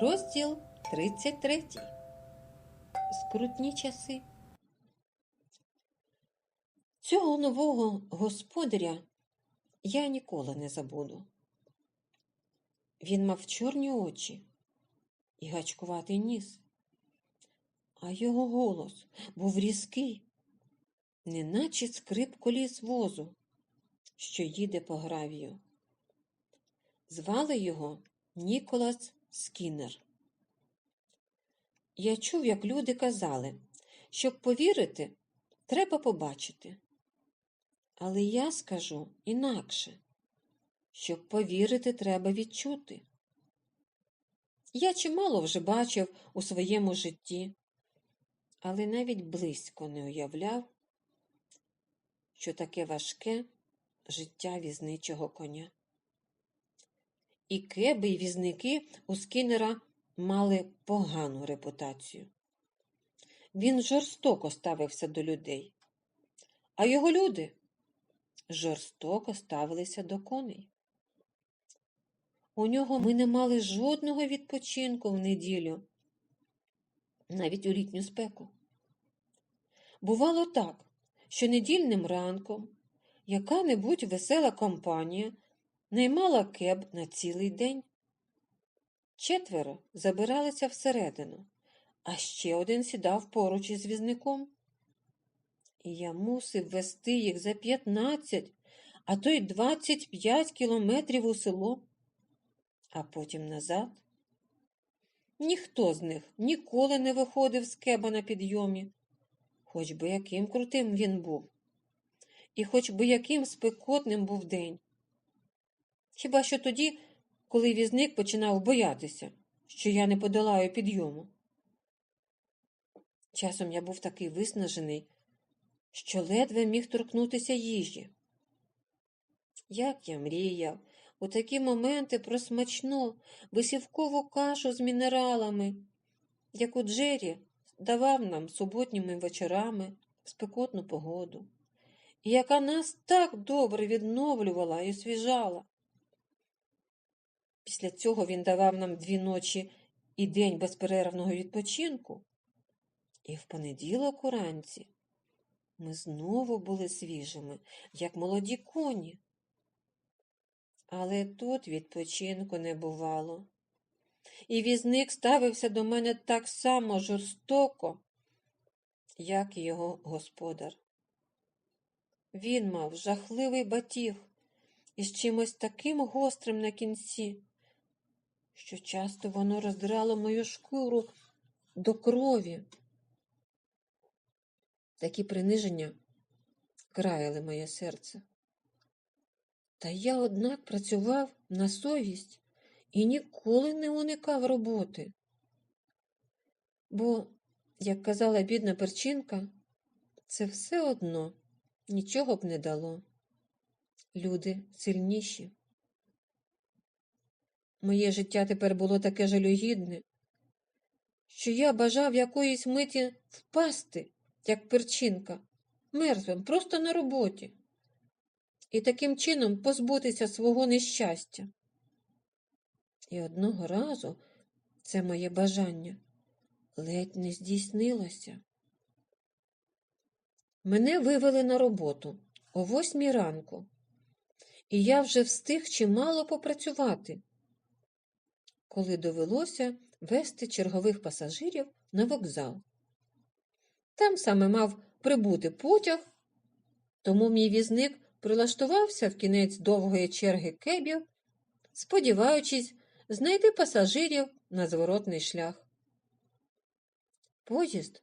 Розділ 33. Скрутні часи. Цього нового господаря я ніколи не забуду. Він мав чорні очі і гачкуватий ніс, а його голос був різкий, неначе скрип коліс возу, що їде по гравію. Звали його Ніколас Скіннер. Я чув, як люди казали, щоб повірити, треба побачити. Але я скажу інакше, щоб повірити, треба відчути. Я чимало вже бачив у своєму житті, але навіть близько не уявляв, що таке важке життя візничого коня. І кеби і візники у Скіннера мали погану репутацію. Він жорстоко ставився до людей, а його люди жорстоко ставилися до коней. У нього ми не мали жодного відпочинку в неділю, навіть у літню спеку. Бувало так, що недільним ранком яка-небудь весела компанія наймала кеб на цілий день. Четверо забиралися всередину, а ще один сідав поруч із візником. І я мусив вести їх за 15, а то й 25 кілометрів у село, а потім назад. Ніхто з них ніколи не виходив з кеба на підйомі, хоч би яким крутим він був, і хоч би яким спекотним був день. Хіба що тоді, коли візник починав боятися, що я не подолаю підйому. Часом я був такий виснажений, що ледве міг торкнутися їжі. Як я мріяв у такі моменти про смачну висівкову кашу з мінералами, яку Джері давав нам суботніми вечорами в спекотну погоду, і яка нас так добре відновлювала і освіжала. Після цього він давав нам дві ночі і день безперервного відпочинку. І в понеділок уранці ми знову були свіжими, як молоді коні. Але тут відпочинку не бувало. І візник ставився до мене так само жорстоко, як і його господар. Він мав жахливий батіг із чимось таким гострим на кінці, що часто воно роздирало мою шкуру до крові. Такі приниження краяли моє серце. Та я, однак, працював на совість і ніколи не уникав роботи. Бо, як казала бідна перчинка, це все одно нічого б не дало. Люди сильніші. Моє життя тепер було таке жалюгідне, що я бажав якоїсь миті впасти, як перчинка, мертвим, просто на роботі, і таким чином позбутися свого нещастя. І одного разу це моє бажання ледь не здійснилося. Мене вивели на роботу о восьмій ранку, і я вже встиг чимало попрацювати коли довелося вести чергових пасажирів на вокзал. Там саме мав прибути потяг, тому мій візник прилаштувався в кінець довгої черги кебів, сподіваючись знайти пасажирів на зворотний шлях. Поїзд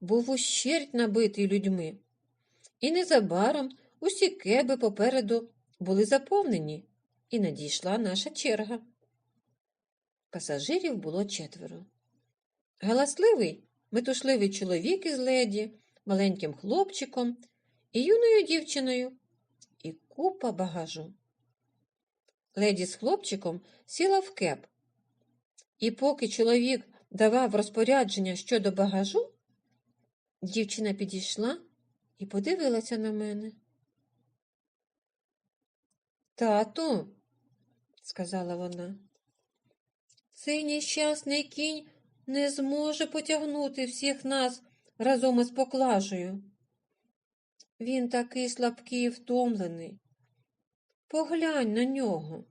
був ущерть набитий людьми, і незабаром усі кеби попереду були заповнені, і надійшла наша черга. Пасажирів було четверо. Галасливий, метушливий чоловік із леді, маленьким хлопчиком і юною дівчиною, і купа багажу. Леді з хлопчиком сіла в кеп, і поки чоловік давав розпорядження щодо багажу, дівчина підійшла і подивилася на мене. Тату, сказала вона, цей нещасний кінь не зможе потягнути всіх нас разом із поклажею. Він такий слабкий і втомлений. Поглянь на нього.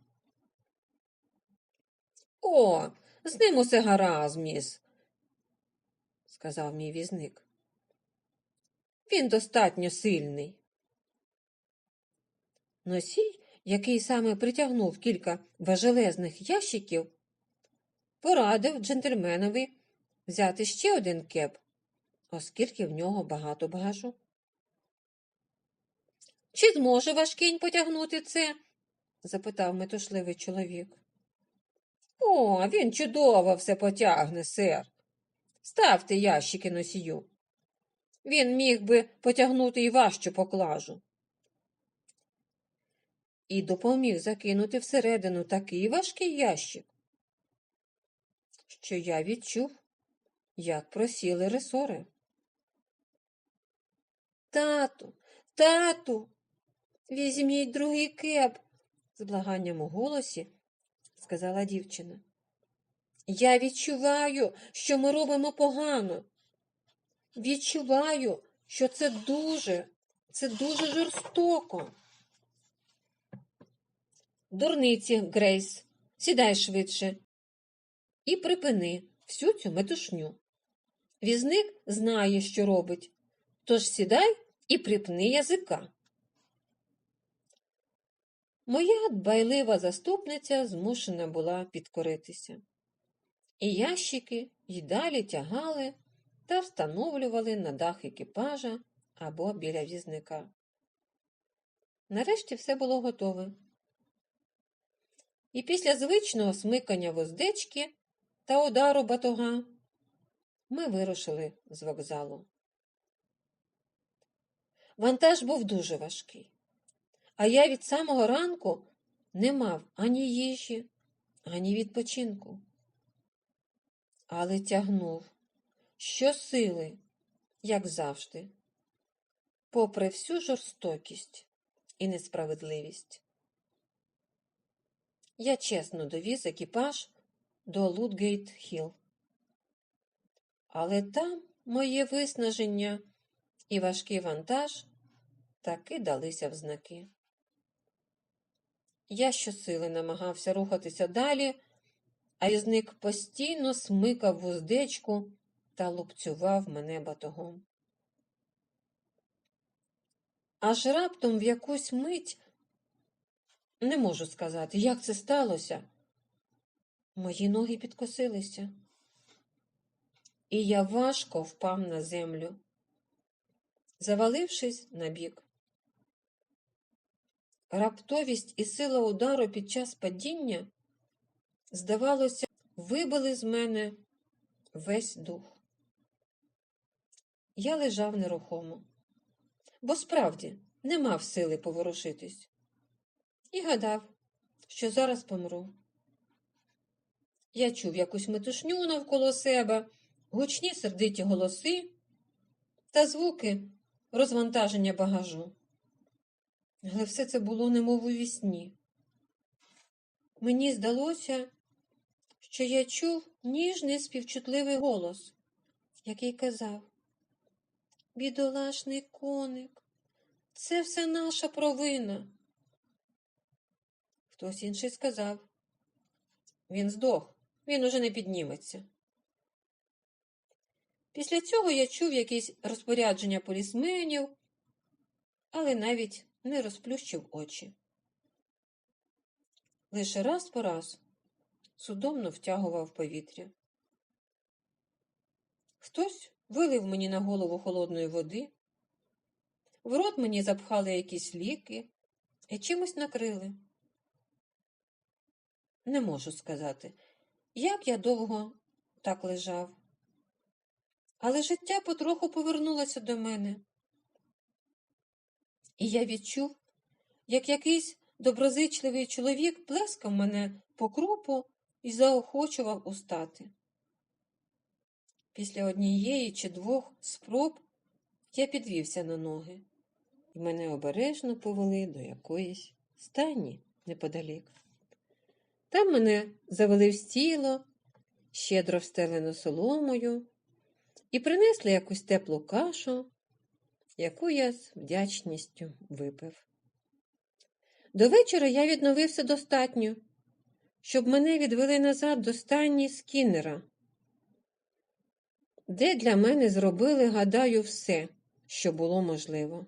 О, з ним усе гаразд, міс, сказав мій візник. Він достатньо сильний. Носій, який саме притягнув кілька важелезних ящиків, порадив джентльменові взяти ще один кеп, оскільки в нього багато багажу. Чи зможе ваш кінь потягнути це? запитав метушливий чоловік. О, він чудово все потягне, сер. Ставте ящики носію. Він міг би потягнути і важчу поклажу. І допоміг закинути всередину такий важкий ящик, що я відчув, як просіли ресори. Тату, тату, візьміть другий кеп, з благанням у голосі сказала дівчина. Я відчуваю, що ми робимо погано. Відчуваю, що це дуже, це дуже жорстоко. Дурниці, Грейс, сідай швидше і припини всю цю метушню. Візник знає, що робить, тож сідай і припни язика. Моя дбайлива заступниця змушена була підкоритися. І ящики й далі тягали та встановлювали на дах екіпажа або біля візника. Нарешті все було готове. І після звичного смикання воздечки та удару батога ми вирушили з вокзалу. Вантаж був дуже важкий. А я від самого ранку не мав ані їжі, ані відпочинку. Але тягнув щосили, як завжди, попри всю жорстокість і несправедливість. Я чесно довіз екіпаж до Лутгейт Хіл. Але там моє виснаження і важкий вантаж таки далися в знаки. Я щосили намагався рухатися далі, а візник постійно смикав вуздечку та лупцював мене батогом. Аж раптом в якусь мить, не можу сказати, як це сталося, мої ноги підкосилися, і я важко впав на землю, завалившись на бік. Раптовість і сила удару під час падіння, здавалося, вибили з мене весь дух. Я лежав нерухомо, бо справді не мав сили поворушитись, і гадав, що зараз помру. Я чув якусь метушню навколо себе, гучні сердиті голоси та звуки розвантаження багажу. Але все це було немов у вісні. Мені здалося, що я чув ніжний співчутливий голос, який казав Бідолашний коник, це все наша провина. Хтось інший сказав Він здох, він уже не підніметься. Після цього я чув якісь розпорядження полісменів, але навіть не розплющив очі. Лише раз по раз судомно втягував повітря. Хтось вилив мені на голову холодної води, в рот мені запхали якісь ліки і чимось накрили. Не можу сказати, як я довго так лежав, але життя потроху повернулося до мене. І я відчув, як якийсь доброзичливий чоловік плескав мене по крупу і заохочував устати. Після однієї чи двох спроб я підвівся на ноги, і мене обережно повели до якоїсь стайні неподалік. Там мене завели в стіло щедро встелену соломою, і принесли якусь теплу кашу, яку я з вдячністю випив. До вечора я відновився достатньо, щоб мене відвели назад до стайні скіннера, де для мене зробили, гадаю, все, що було можливо.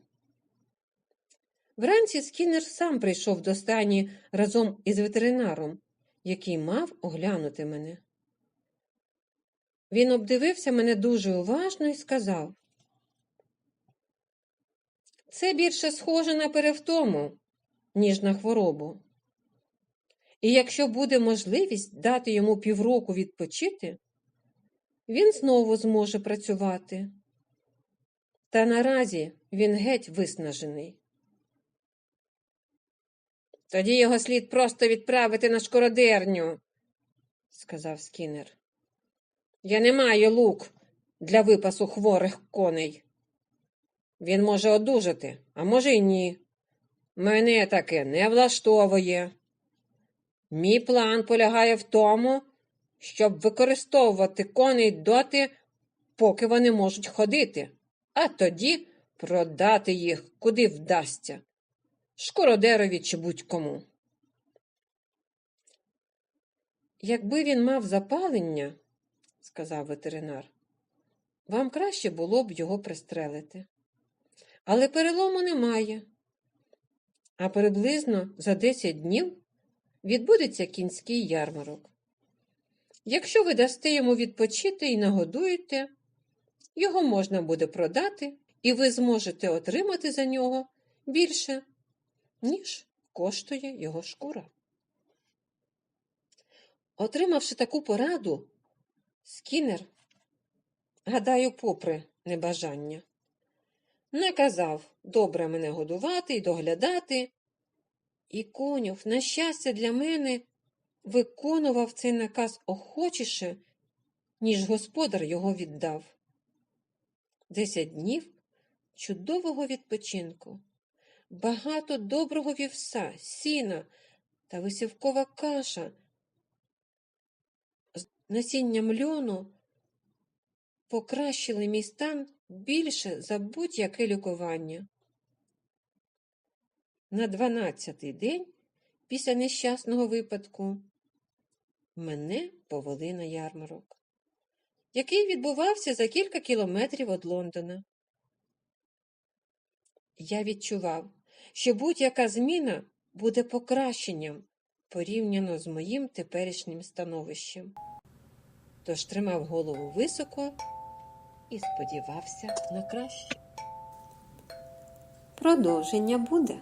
Вранці скіннер сам прийшов до стайні разом із ветеринаром, який мав оглянути мене. Він обдивився мене дуже уважно і сказав: Це більше схоже на перевтому, ніж на хворобу. І якщо буде можливість дати йому півроку відпочити, він знову зможе працювати. Та наразі він геть виснажений. Тоді його слід просто відправити на шкородерню, сказав Скінер. Я не маю лук для випасу хворих коней. Він може одужати, а може й ні. Мене таке не влаштовує. Мій план полягає в тому, щоб використовувати коней доти, поки вони можуть ходити, а тоді продати їх куди вдасться шкородерові чи будь-кому. Якби він мав запалення, сказав ветеринар, вам краще було б його пристрелити. Але перелому немає. А приблизно за 10 днів відбудеться кінський ярмарок. Якщо ви дасте йому відпочити і нагодуєте, його можна буде продати, і ви зможете отримати за нього більше, ніж коштує його шкура. Отримавши таку пораду, Скінер, гадаю, попри небажання, наказав добре мене годувати і доглядати, і конюх, на щастя, для мене виконував цей наказ охочіше, ніж господар його віддав. Десять днів чудового відпочинку, багато доброго вівса, сіна та висівкова каша з насінням льону покращили мій стан більше за будь-яке лікування. На дванадцятий день після нещасного випадку мене повели на ярмарок, який відбувався за кілька кілометрів від Лондона. Я відчував, що будь-яка зміна буде покращенням порівняно з моїм теперішнім становищем. Тож тримав голову високо і сподівався на краще. Продовження буде.